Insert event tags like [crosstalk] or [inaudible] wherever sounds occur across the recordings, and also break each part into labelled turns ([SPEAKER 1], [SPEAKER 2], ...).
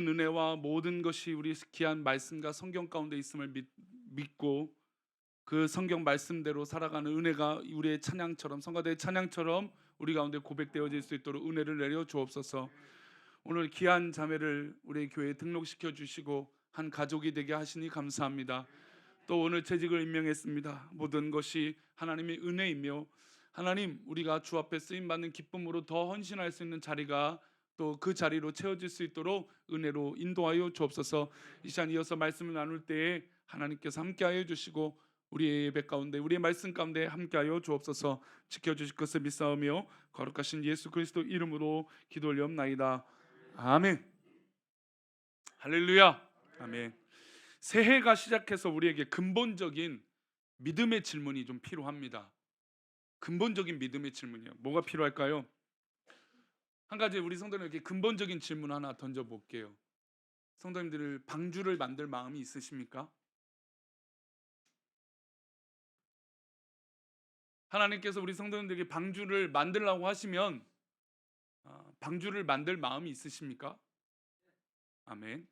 [SPEAKER 1] 은혜와 모든 것이 우리 귀한 말씀과 성경 가운데 있음을 믿, 믿고 그 성경 말씀대로 살아가는 은혜가 우리의 찬양처럼 성가대의 찬양처럼 우리 가운데 고백되어질 수 있도록 은혜를 내려 주옵소서. 오늘 귀한 자매를 우리 교회에 등록시켜 주시고 한 가족이 되게 하시니 감사합니다. 또 오늘 재직을 임명했습니다. 모든 것이 하나님의 은혜이며 하나님 우리가 주 앞에 쓰임 받는 기쁨으로 더 헌신할 수 있는 자리가 또 그 자리로 채워질 수 있도록 은혜로 인도하여 주옵소서. 이 시간 이어서 말씀을 나눌 때에 하나님께서 함께하여 주시고 우리의 예배 가운데 우리의 말씀 가운데 함께하여 주옵소서. 지켜 주실 것을 믿사오며 거룩하신 예수 그리스도 이름으로 기도 올리옵나이다. 아멘. 할렐루야. 아멘. 새해가 시작해서 우리에게 근본적인 믿음의 질문이 좀 필요합니다. 근본적인 믿음의 질문이요. 뭐가 필요할까요? 한 가지 우리 성도님에게 근본적인 질문 하나 던져 볼게요. 성도님들 방주를 만들 마음이 있으십니까? 하나님께서 우리 성도님들에게 방주를 만들라고 하시면 아, 방주를 만들 마음이 있으십니까? 아멘.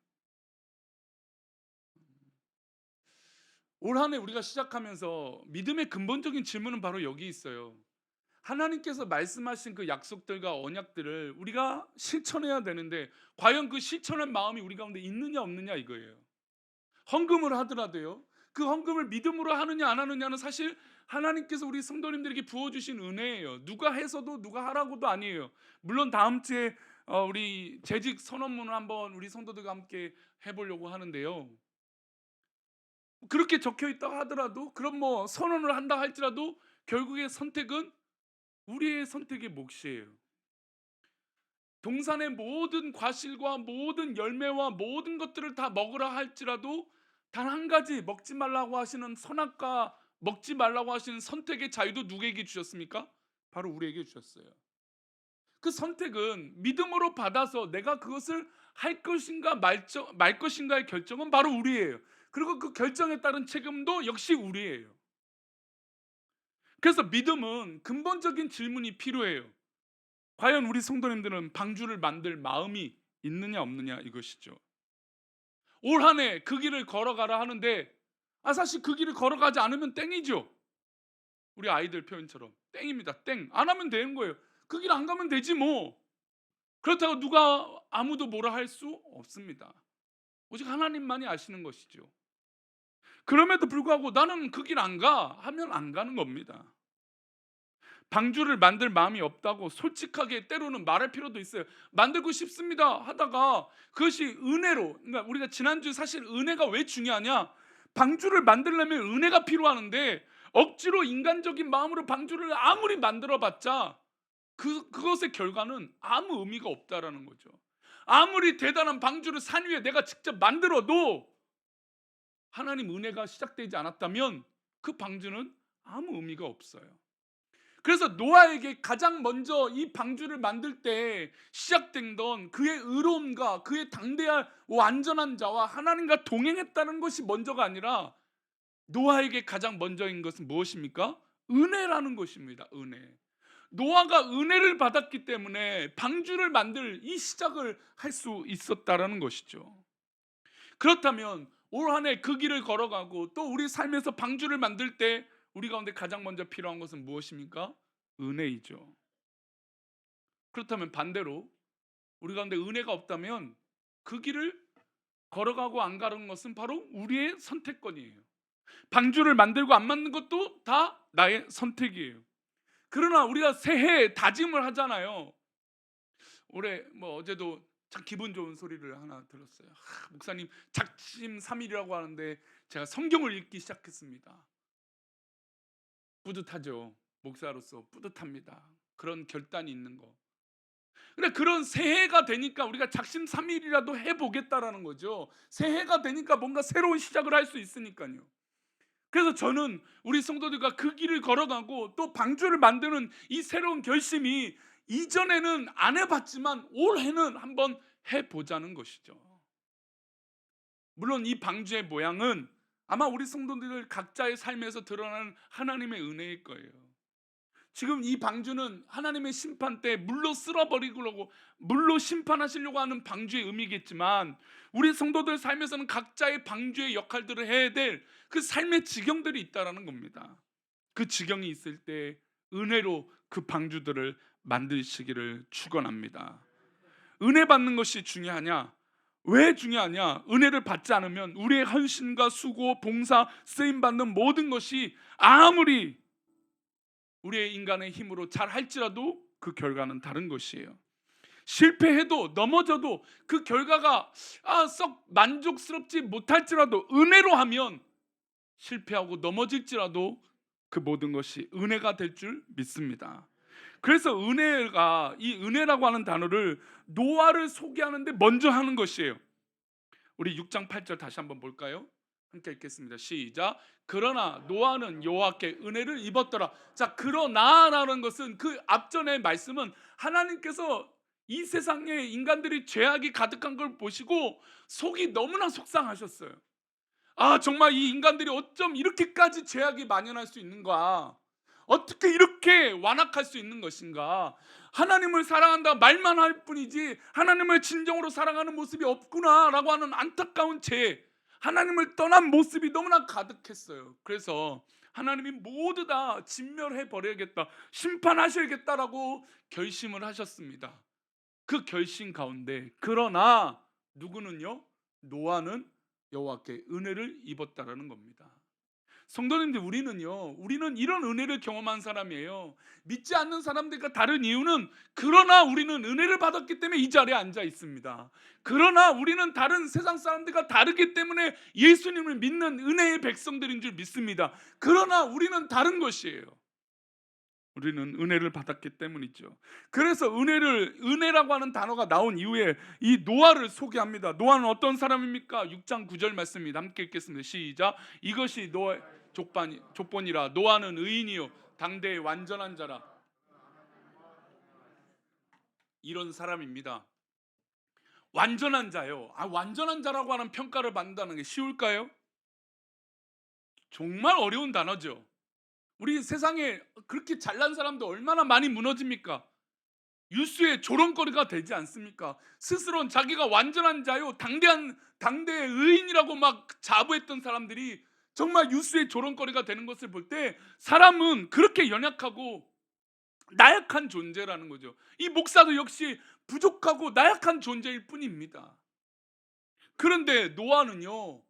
[SPEAKER 1] 올 한해 우리가 시작하면서 믿음의 근본적인 질문은 바로 여기 있어요. 하나님께서 말씀하신 그 약속들과 언약들을 우리가 실천해야 되는데 과연 그 실천할 마음이 우리 가운데 있느냐 없느냐 이거예요. 헌금을 하더라도요. 그 헌금을 믿음으로 하느냐 안 하느냐는 사실 하나님께서 우리 성도님들에게 부어주신 은혜예요. 누가 해서도 누가 하라고도 아니에요. 물론 다음 주에 어, 우리 재직 선언문을 한번 우리 성도들과 함께 해보려고 하는데요. 그렇게 적혀 있다고 하더라도 그럼 뭐 선언을 한다 할지라도 결국의 선택은 우리의 선택의 몫이에요. 동산의 모든 과실과 모든 열매와 모든 것들을 다 먹으라 할지라도 단 한 가지 먹지 말라고 하시는 선악과 먹지 말라고 하시는 선택의 자유도 누구에게 주셨습니까? 바로 우리에게 주셨어요. 그 선택은 믿음으로 받아서 내가 그것을 할 것인가 말, 말 것인가의 결정은 바로 우리예요. 그리고 그 결정에 따른 책임도 역시 우리예요. 그래서 믿음은 근본적인 질문이 필요해요. 과연 우리 성도님들은 방주를 만들 마음이 있느냐 없느냐 이것이죠. 올 한 해 그 길을 걸어가라 하는데 아 사실 그 길을 걸어가지 않으면 땡이죠. 우리 아이들 표현처럼 땡입니다. 땡. 안 하면 되는 거예요. 그 길 안 가면 되지 뭐. 그렇다고 누가 아무도 뭐라 할 수 없습니다. 오직 하나님만이 아시는 것이죠. 그럼에도 불구하고 나는 그 길 안 가 하면 안 가는 겁니다. 방주를 만들 마음이 없다고 솔직하게 때로는 말할 필요도 있어요. 만들고 싶습니다 하다가 그것이 은혜로 그러니까 우리가 지난주 사실 은혜가 왜 중요하냐? 방주를 만들려면 은혜가 필요하는데 억지로 인간적인 마음으로 방주를 아무리 만들어 봤자 그 그것의 결과는 아무 의미가 없다라는 거죠. 아무리 대단한 방주를 산 위에 내가 직접 만들어도 하나님 은혜가 시작되지 않았다면 그 방주는 아무 의미가 없어요. 그래서 노아에게 가장 먼저 이 방주를 만들 때 시작된 건 그의 의로움과 그의 당대한 완전한 자와 하나님과 동행했다는 것이 먼저가 아니라 노아에게 가장 먼저인 것은 무엇입니까? 은혜라는 것입니다. 은혜. 노아가 은혜를 받았기 때문에 방주를 만들 이 시작을 할 수 있었다라는 것이죠. 그렇다면 올 한 해 그 길을 걸어가고 또 우리 삶에서 방주를 만들 때 우리 가운데 가장 먼저 필요한 것은 무엇입니까? 은혜이죠. 그렇다면 반대로 우리 가운데 은혜가 없다면 그 길을 걸어가고 안 가는 것은 바로 우리의 선택권이에요. 방주를 만들고 안 만든 것도 다 나의 선택이에요. 그러나 우리가 새해 다짐을 하잖아요. 올해 뭐 어제도 참 기분 좋은 소리를 하나 들었어요. 하, 목사님 작심 3일이라고 하는데 제가 성경을 읽기 시작했습니다. 뿌듯하죠. 목사로서 뿌듯합니다. 그런 결단이 있는 거. 근데 그런 새해가 되니까 우리가 작심삼일이라도 해보겠다라는 거죠. 새해가 되니까 뭔가 새로운 시작을 할 수 있으니까요. 그래서 저는 우리 성도들과 그 길을 걸어가고 또 방주를 만드는 이 새로운 결심이 이전에는 안 해봤지만 올해는 한번 해보자는 것이죠. 물론 이 방주의 모양은 아마 우리 성도들 각자의 삶에서 드러나는 하나님의 은혜일 거예요. 지금 이 방주는 하나님의 심판 때 물로 쓸어버리려고 물로 심판하시려고 하는 방주의 의미겠지만 우리 성도들 삶에서는 각자의 방주의 역할들을 해야 될 그 삶의 지경들이 있다라는 겁니다. 그 지경이 있을 때 은혜로 그 방주들을 만드시기를 축원합니다. 은혜 받는 것이 중요하냐? 왜 중요하냐? 은혜를 받지 않으면 우리의 헌신과 수고, 봉사, 쓰임 받는 모든 것이 아무리 우리의 인간의 힘으로 잘 할지라도 그 결과는 다른 것이에요. 실패해도 넘어져도 그 결과가 아, 썩 만족스럽지 못할지라도 은혜로 하면 실패하고 넘어질지라도 그 모든 것이 은혜가 될 줄 믿습니다. 그래서 은혜가 이 은혜라고 하는 단어를 노아를 소개하는데 먼저 하는 것이에요. 우리 6장 8절 다시 한번 볼까요? 함께 읽겠습니다. 시작. 그러나 노아는 여호와께 은혜를 입었더라. 자, 그러나라는 것은 그 앞전의 말씀은 하나님께서 이 세상에 인간들이 죄악이 가득한 걸 보시고 속이 너무나 속상하셨어요. 아, 정말 이 인간들이 어쩜 이렇게까지 죄악이 만연할 수 있는가? 어떻게 이렇게 완악할 수 있는 것인가? 하나님을 사랑한다 말만 할 뿐이지 하나님을 진정으로 사랑하는 모습이 없구나라고 하는 안타까운 죄, 하나님을 떠난 모습이 너무나 가득했어요. 그래서 하나님이 모두 다 진멸해 버려야겠다, 심판하셔야겠다라고 결심을 하셨습니다. 그 결심 가운데 그러나 누구는요? 노아는 여호와께 은혜를 입었다라는 겁니다. 성도님들 우리는요. 우리는 이런 은혜를 경험한 사람이에요. 믿지 않는 사람들과 다른 이유는 그러나 우리는 은혜를 받았기 때문에 이 자리에 앉아 있습니다. 그러나 우리는 다른 세상 사람들과 다르기 때문에 예수님을 믿는 은혜의 백성들인 줄 믿습니다. 그러나 우리는 다른 것이에요. 우리는 은혜를 받았기 때문이죠. 그래서 은혜를 은혜라고 하는 단어가 나온 이후에 이 노아를 소개합니다. 노아는 어떤 사람입니까? 6장 9절 말씀입니다. 함께 읽겠습니다. 시작. 이것이 노아 족반이 족본이라 노아는 의인이요 당대의 완전한 자라. 이런 사람입니다. 완전한 자요. 아 완전한 자라고 하는 평가를 받는다는 게 쉬울까요? 정말 어려운 단어죠. 우리 세상에 그렇게 잘난 사람도 얼마나 많이 무너집니까? 뉴스의 조롱거리가 되지 않습니까? 스스로는 자기가 완전한 자요, 당대한 당대의 의인이라고 막 자부했던 사람들이 정말 뉴스의 조롱거리가 되는 것을 볼 때 사람은 그렇게 연약하고 나약한 존재라는 거죠. 이 목사도 역시 부족하고 나약한 존재일 뿐입니다. 그런데 노아는요.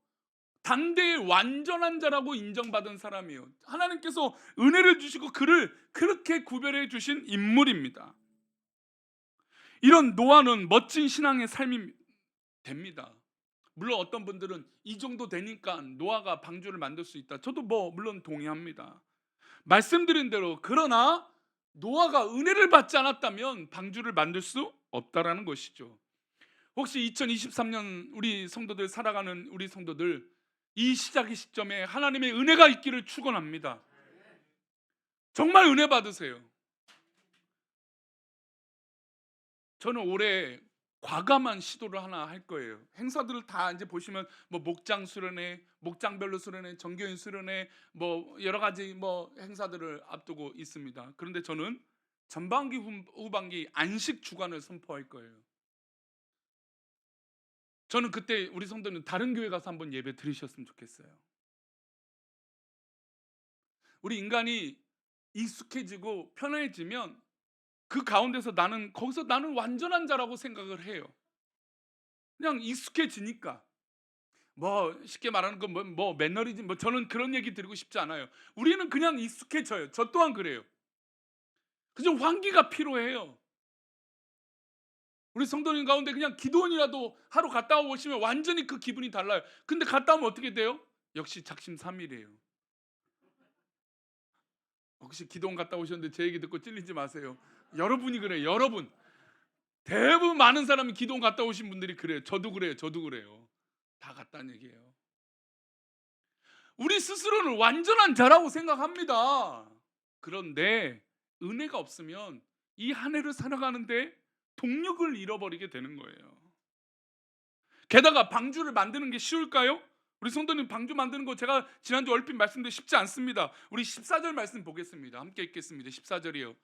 [SPEAKER 1] 당대의 완전한 자라고 인정받은 사람이에요. 하나님께서 은혜를 주시고 그를 그렇게 구별해 주신 인물입니다. 이런 노아는 멋진 신앙의 삶이 됩니다. 물론 어떤 분들은 이 정도 되니까 노아가 방주를 만들 수 있다. 저도 뭐 물론 동의합니다. 말씀드린 대로 그러나 노아가 은혜를 받지 않았다면 방주를 만들 수 없다라는 것이죠. 혹시 2023년 우리 성도들 살아가는 우리 성도들 이 시작의 시점에 하나님의 은혜가 있기를 축원합니다. 정말 은혜 받으세요. 저는 올해 과감한 시도를 하나 할 거예요. 행사들을 다 이제 보시면 뭐 목장 수련회, 목장별로 수련회, 정교인 수련회, 뭐 여러 가지 뭐 행사들을 앞두고 있습니다. 그런데 저는 전반기 후- 후반기 안식 주간을 선포할 거예요. 저는 그때 우리 성도는 다른 교회 가서 한번 예배 드리셨으면 좋겠어요. 우리 인간이 익숙해지고 편해지면 그 가운데서 나는 거기서 나는 완전한 자라고 생각을 해요. 그냥 익숙해지니까. 뭐 쉽게 말하는 건뭐 뭐 매너리즘 뭐 저는 그런 얘기 드리고 싶지 않아요. 우리는 그냥 익숙해져요. 저 또한 그래요. 그저 환기가 필요해요. 우리 성도님 가운데 그냥 기도원이라도 하루 갔다 오시면 완전히 그 기분이 달라요. 근데 갔다 오면 어떻게 돼요? 역시 작심 삼일이에요. 혹시 기도원 갔다 오셨는데 제 얘기 듣고 찔리지 마세요. 여러분이 그래요. 여러분. 대부분 많은 사람이 기도원 갔다 오신 분들이 그래요. 저도 그래요. 저도 그래요. 다 갔다는 얘기예요. 우리 스스로는 완전한 자라고 생각합니다. 그런데 은혜가 없으면 이 한 해를 살아가는데 동력을 잃어버리게 되는 거예요. 게다가 방주를 만드는 게 쉬울까요? 우리 성도님 방주 만드는 거 제가 지난주 얼핏 말씀드린 쉽지 않습니다. 우리 14절 말씀 보겠습니다. 함께 읽겠습니다. 14절이요.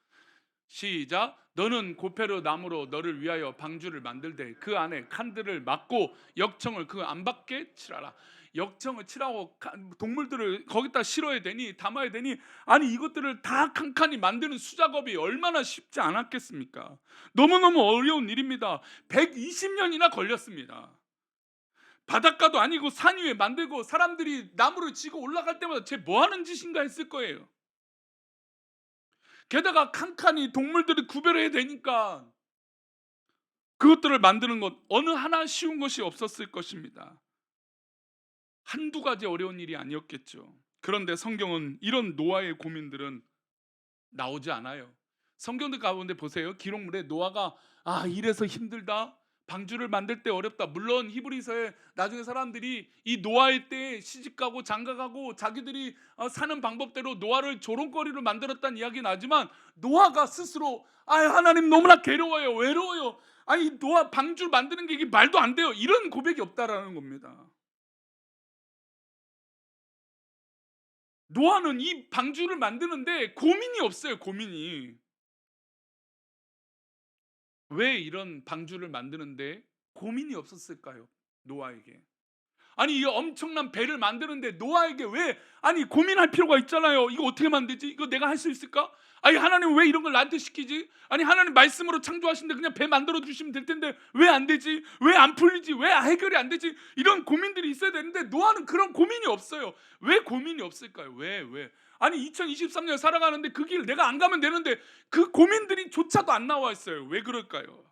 [SPEAKER 1] 시작. 너는 고페르 나무로 너를 위하여 방주를 만들되 그 안에 칸들을 막고 역청을 그 안 밖에 칠하라. 역청을 칠하고 카- 동물들을 거기다 실어야 되니 담아야 되니 아니 이것들을 다 칸칸이 만드는 수작업이 얼마나 쉽지 않았겠습니까? 너무너무 어려운 일입니다. 120년이나 걸렸습니다. 바닷가도 아니고 산 위에 만들고 사람들이 나무를 지고 올라갈 때마다 쟤 뭐 하는 짓인가 했을 거예요. 게다가 칸칸이 동물들을 구별해야 되니까 그것들을 만드는 것 어느 하나 쉬운 것이 없었을 것입니다. 한두 가지 어려운 일이 아니었겠죠. 그런데 성경은 이런 노아의 고민들은 나오지 않아요. 성경들 가운데 보세요. 기록물에 노아가 아 이래서 힘들다. 방주를 만들 때 어렵다. 물론 히브리서에 나중에 사람들이 이 노아의 때에 시집가고 장가가고 자기들이 어, 사는 방법대로 노아를 조롱거리로 만들었다는 이야기 나지만 노아가 스스로 아 하나님 너무나 괴로워요. 외로워요. 아니 노아 방주 만드는 게 이게 말도 안 돼요. 이런 고백이 없다라는 겁니다. 노아는 이 방주를 만드는데 고민이 없어요. 고민이. 왜 이런 방주를 만드는데 고민이 없었을까요? 노아에게. 아니 이 엄청난 배를 만드는데 노아에게 왜 아니 고민할 필요가 있잖아요. 이거 어떻게 만들지? 이거 내가 할 수 있을까? 아니 하나님 왜 이런 걸 나한테 시키지? 아니 하나님 말씀으로 창조하신데 그냥 배 만들어 주시면 될 텐데 왜 안 되지? 왜 안 풀리지? 왜 해결이 안 되지? 이런 고민들이 있어야 되는데 노아는 그런 고민이 없어요. 왜 고민이 없을까요? 왜 왜? 아니 2023년 살아가는데 그 길 내가 안 가면 되는데 그 고민들이 조차도 안 나와 있어요. 왜 그럴까요?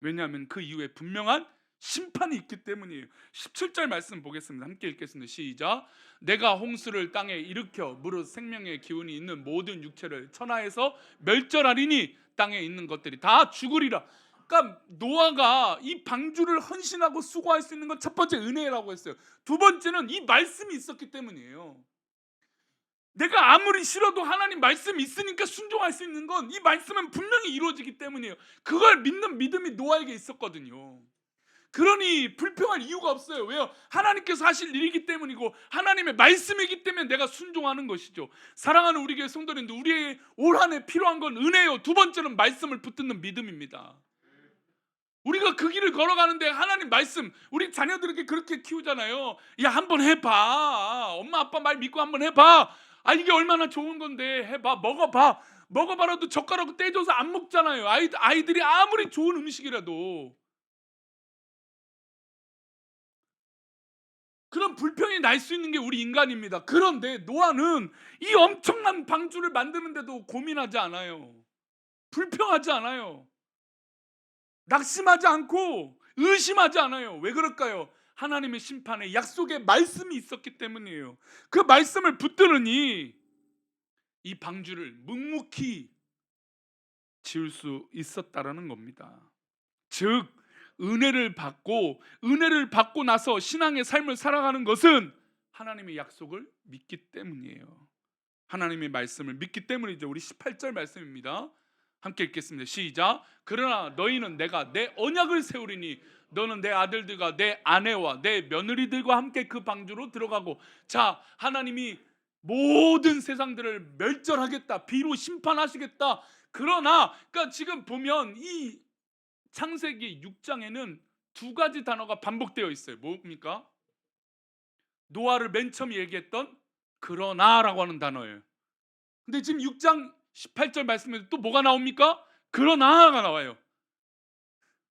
[SPEAKER 1] 왜냐하면 그 이후에 분명한 심판이 있기 때문이에요. 17절 말씀 보겠습니다. 함께 읽겠습니다. 시작. 내가 홍수를 땅에 일으켜 무릇 생명의 기운이 있는 모든 육체를 천하에서 멸절하리니 땅에 있는 것들이 다 죽으리라. 그러니까 노아가 이 방주를 헌신하고 수고할 수 있는 건 첫 번째 은혜라고 했어요. 두 번째는 이 말씀이 있었기 때문이에요. 내가 아무리 싫어도 하나님 말씀이 있으니까 순종할 수 있는 건 이 말씀은 분명히 이루어지기 때문이에요. 그걸 믿는 믿음이 노아에게 있었거든요. 그러니 불평할 이유가 없어요. 왜요? 하나님께서 하실 일이기 때문이고 하나님의 말씀이기 때문에 내가 순종하는 것이죠. 사랑하는 우리 교회 성도님들 우리의 올 한해 필요한 건 은혜요. 두 번째는 말씀을 붙드는 믿음입니다. 우리가 그 길을 걸어가는데 하나님 말씀 우리 자녀들에게 그렇게 키우잖아요. 야 한번 해봐. 엄마 아빠 말 믿고 한번 해봐. 아 이게 얼마나 좋은 건데 해봐 먹어봐. 먹어봐라도 젓가락 떼줘서 안 먹잖아요. 아이 아이들이 아무리 좋은 음식이라도 그런 불평이 날 수 있는 게 우리 인간입니다. 그런데 노아는 이 엄청난 방주를 만드는데도 고민하지 않아요. 불평하지 않아요. 낙심하지 않고 의심하지 않아요. 왜 그럴까요? 하나님의 심판에 약속의 말씀이 있었기 때문이에요. 그 말씀을 붙드느니 이 방주를 묵묵히 지을 수 있었다라는 겁니다. 즉 은혜를 받고 은혜를 받고 나서 신앙의 삶을 살아가는 것은 하나님의 약속을 믿기 때문이에요. 하나님의 말씀을 믿기 때문이죠. 우리 18절 말씀입니다. 함께 읽겠습니다. 시작. 그러나 너희는 내가 내 언약을 세우리니 너는 내 아들들과 내 아내와 내 며느리들과 함께 그 방주로 들어가고 자 하나님이 모든 세상들을 멸절하겠다 비로 심판하시겠다 그러나 그러니까 지금 보면 이 창세기 6장에는 두 가지 단어가 반복되어 있어요. 뭡니까? 노아를 맨 처음 얘기했던 그러나라고 하는 단어예요. 근데 지금 6장 18절 말씀에 또 뭐가 나옵니까? 그러나가 나와요.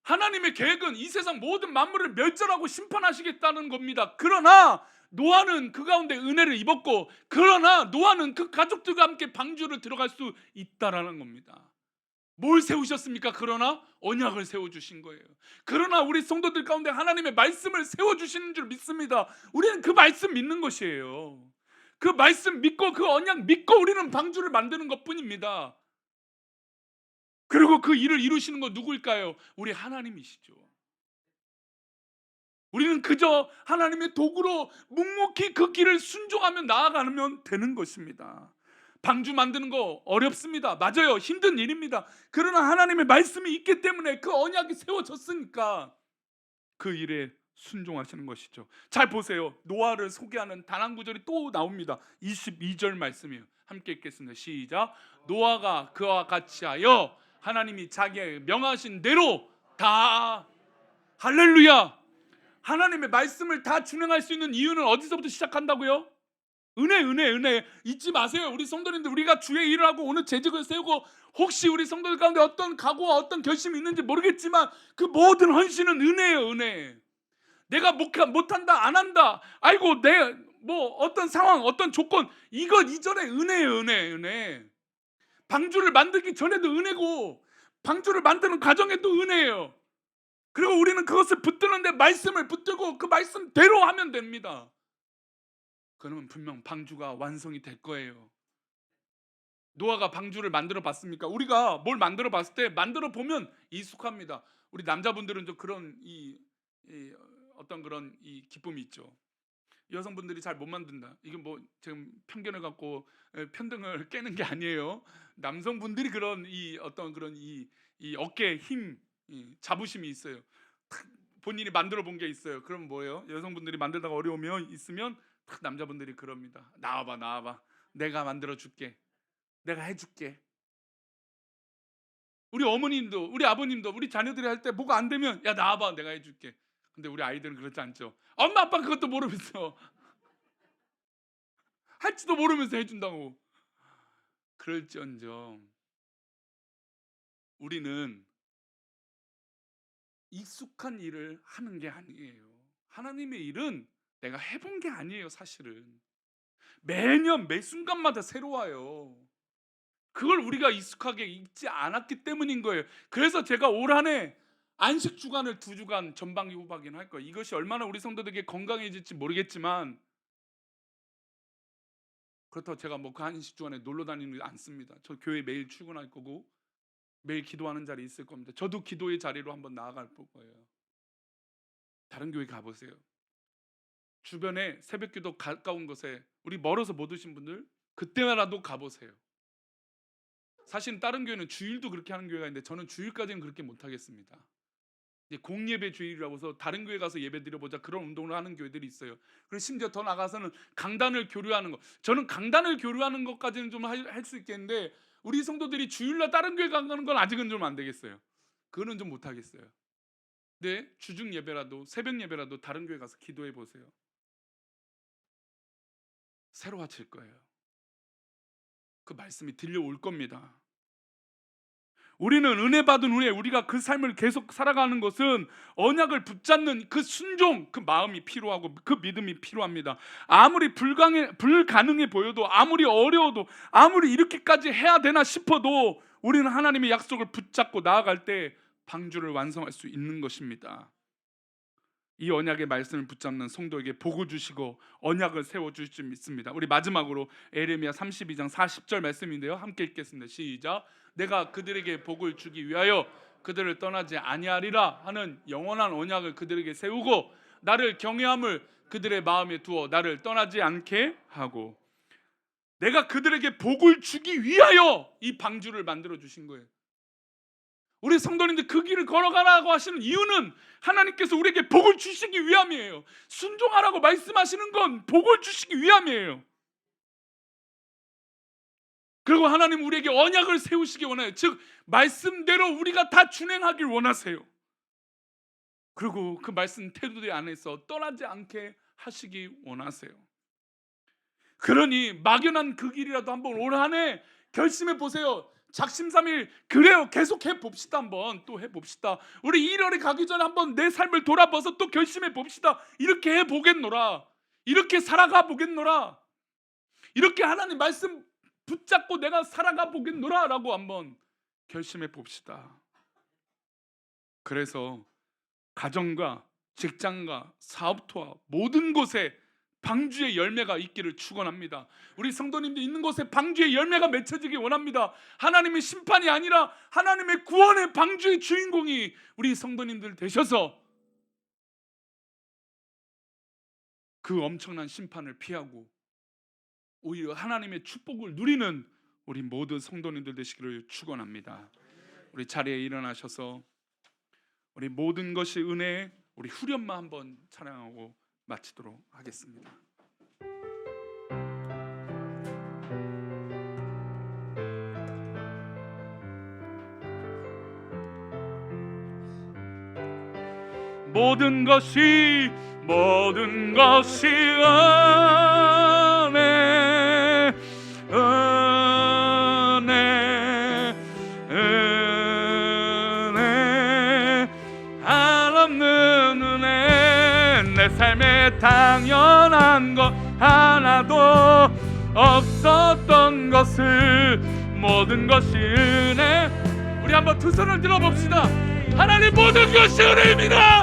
[SPEAKER 1] 하나님의 계획은 이 세상 모든 만물을 멸절하고 심판하시겠다는 겁니다. 그러나 노아는 그 가운데 은혜를 입었고 그러나 노아는 그 가족들과 함께 방주를 들어갈 수 있다라는 겁니다. 뭘 세우셨습니까? 그러나 언약을 세워 주신 거예요. 그러나 우리 성도들 가운데 하나님의 말씀을 세워 주시는 줄 믿습니다. 우리는 그 말씀 믿는 것이에요. 그 말씀 믿고 그 언약 믿고 우리는 방주를 만드는 것 뿐입니다. 그리고 그 일을 이루시는 건 누구일까요? 우리 하나님이시죠. 우리는 그저 하나님의 도구로 묵묵히 그 길을 순종하며 나아가면 되는 것입니다. 방주 만드는 거 어렵습니다. 맞아요. 힘든 일입니다. 그러나 하나님의 말씀이 있기 때문에 그 언약이 세워졌으니까 그 일에 순종하시는 것이죠. 잘 보세요. 노아를 소개하는 단 한 구절이 또 나옵니다. 22절 말씀이에요. 함께 읽겠습니다. 시작. 노아가 그와 같이 하여 하나님이 자기의 명하신 대로 다 할렐루야. 하나님의 말씀을 다 준행할 수 있는 이유는 어디서부터 시작한다고요? 은혜, 은혜, 은혜 잊지 마세요. 우리 성도님들 우리가 주의 일을 하고 오늘 재직을 세우고 혹시 우리 성도들 가운데 어떤 각오와 어떤 결심이 있는지 모르겠지만 그 모든 헌신은 은혜예요, 은혜. 내가 못, 못한다, 안 한다. 아이고, 내 뭐 어떤 상황, 어떤 조건 이거 이전에 은혜예요, 은혜, 은혜. 방주를 만들기 전에도 은혜고 방주를 만드는 과정에도 은혜예요. 그리고 우리는 그것을 붙드는데 말씀을 붙들고 그 말씀대로 하면 됩니다. 그러면 분명 방주가 완성이 될 거예요. 노아가 방주를 만들어 봤습니까? 우리가 뭘 만들어 봤을 때 만들어 보면 익숙합니다. 우리 남자분들은 좀 그런 이, 이 어떤 그런 이 기쁨이 있죠. 여성분들이 잘 못 만든다. 이게 뭐 지금 편견을 갖고 에, 편등을 [laughs] 깨는 게 아니에요. 남성분들이 그런 이 어떤 그런 이, 이 어깨에 힘, 이 자부심이 있어요. 탁 본인이 만들어 본 게 있어요. 그럼 뭐예요? 여성분들이 만들다가 어려우면 있으면 탁 남자분들이 그럽니다. 나와봐, 나와봐. 내가 만들어 줄게. 내가 해줄게. 우리 어머님도, 우리 아버님도, 우리 자녀들이 할 때 뭐가 안 되면 야 나와봐, 내가 해줄게. 근데 우리 아이들은 그렇지 않죠. 엄마 아빠 그것도 모르면서 [laughs] 할지도 모르면서 해준다고. 그럴지언정 우리는 익숙한 일을 하는 게 아니에요. 하나님의 일은 내가 해본 게 아니에요, 사실은. 매년 매 순간마다 새로워요. 그걸 우리가 익숙하게 읽지 않았기 때문인 거예요. 그래서 제가 올 한해 안식 주간을 두 주간 전반기 후반기는 할 거예요. 이것이 얼마나 우리 성도들에게 건강해질지 모르겠지만 그렇다고 제가 뭐 그 안식 주간에 놀러 다니는 않습니다. 저 교회 매일 출근할 거고 매일 기도하는 자리 있을 겁니다. 저도 기도의 자리로 한번 나아갈 거예요. 다른 교회 가보세요. 주변에 새벽기도 가까운 곳에 우리 멀어서 못 오신 분들 그때라도 가보세요. 사실 다른 교회는 주일도 그렇게 하는 교회가 있는데 저는 주일까지는 그렇게 못 하겠습니다. 공예배 주일이라고 해서 다른 교회 가서 예배 드려보자 그런 운동을 하는 교회들이 있어요. 그리고 심지어 더 나가서는 강단을 교류하는 거. 저는 강단을 교류하는 것까지는 좀 할 수 있겠는데 우리 성도들이 주일날 다른 교회 가는 건 아직은 좀 안 되겠어요. 그거는 좀 못 하겠어요. 근데 주중 예배라도 새벽 예배라도 다른 교회 가서 기도해 보세요. 새로워질 거예요. 그 말씀이 들려올 겁니다. 우리는 은혜 받은 후에 우리가 그 삶을 계속 살아가는 것은 언약을 붙잡는 그 순종, 그 마음이 필요하고 그 믿음이 필요합니다. 아무리 불가능해, 불가능해 보여도 아무리 어려워도 아무리 이렇게까지 해야 되나 싶어도 우리는 하나님의 약속을 붙잡고 나아갈 때 방주를 완성할 수 있는 것입니다. 이 언약의 말씀을 붙잡는 성도에게 복을 주시고 언약을 세워 주실 줄 믿습니다. 우리 마지막으로 에레미야 32장 40절 말씀인데요. 함께 읽겠습니다. 시작. 내가 그들에게 복을 주기 위하여 그들을 떠나지 아니하리라 하는 영원한 언약을 그들에게 세우고 나를 경외함을 그들의 마음에 두어 나를 떠나지 않게 하고 내가 그들에게 복을 주기 위하여 이 방주를 만들어 주신 거예요. 우리 성도님들 그 길을 걸어가라고 하시는 이유는 하나님께서 우리에게 복을 주시기 위함이에요. 순종하라고 말씀하시는 건 복을 주시기 위함이에요. 그리고 하나님 우리에게 언약을 세우시기 원해요. 즉 말씀대로 우리가 다 준행하길 원하세요. 그리고 그 말씀 태도들 안에서 떠나지 않게 하시기 원하세요. 그러니 막연한 그 길이라도 한번 올 한해 결심해 보세요. 작심삼일 그래요. 계속 해 봅시다 한번 또 해 봅시다. 우리 1월에 가기 전에 한번 내 삶을 돌아봐서 또 결심해 봅시다. 이렇게 해 보겠노라. 이렇게 살아가 보겠노라. 이렇게 하나님 말씀 붙잡고 내가 살아가 보겠노라 라고 한번 결심해 봅시다. 그래서 가정과 직장과 사업토와 모든 곳에 방주의 열매가 있기를 축원합니다. 우리 성도님들 있는 곳에 방주의 열매가 맺혀지기 원합니다. 하나님의 심판이 아니라 하나님의 구원의 방주의 주인공이 우리 성도님들 되셔서 그 엄청난 심판을 피하고 오히려 하나님의 축복을 누리는 우리 모든 성도님들 되시기를 축원합니다. 우리 자리에 일어나셔서 우리 모든 것이 은혜, 우리 후렴만 한번 찬양하고 마치도록 하겠습니다. 모든 것이 모든 것이 은 당연한 것 하나도 없었던 것을 모든 것이 은혜. 우리 한번 두 손을 들어봅시다. 하나님 모든 것이 은혜입니다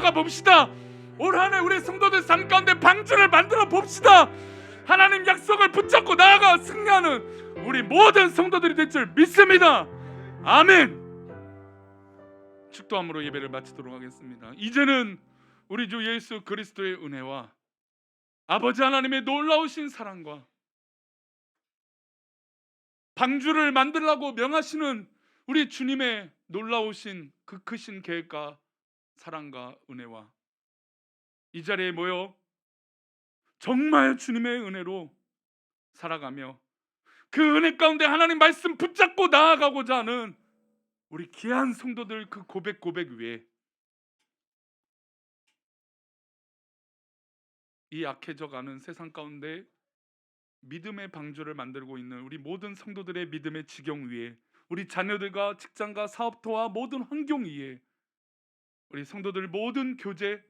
[SPEAKER 1] 걸어가 봅시다. 올 한해 우리 성도들 삶 가운데 방주를 만들어 봅시다. 하나님 약속을 붙잡고 나아가 승리하는 우리 모든 성도들이 될 줄 믿습니다. 아멘. 축도함으로 예배를 마치도록 하겠습니다. 이제는 우리 주 예수 그리스도의 은혜와 아버지 하나님의 놀라우신 사랑과 방주를 만들라고 명하시는 우리 주님의 놀라우신 그 크신 계획과 사랑과 은혜와 이 자리에 모여 정말 주님의 은혜로 살아가며 그 은혜 가운데 하나님 말씀 붙잡고 나아가고자 하는 우리 귀한 성도들 그 고백 고백 위에 이 약해져 가는 세상 가운데 믿음의 방주를 만들고 있는 우리 모든 성도들의 믿음의 지경 위에 우리 자녀들과 직장과 사업터와 모든 환경 위에 우리 성도들 모든 교제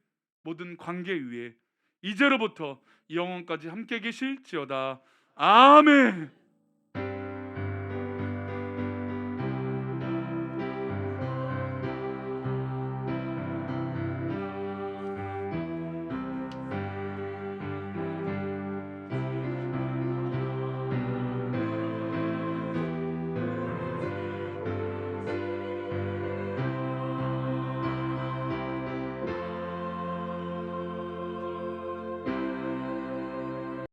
[SPEAKER 1] 모든 관계 위에 이제로부터 영원까지 함께 계실지어다. 아멘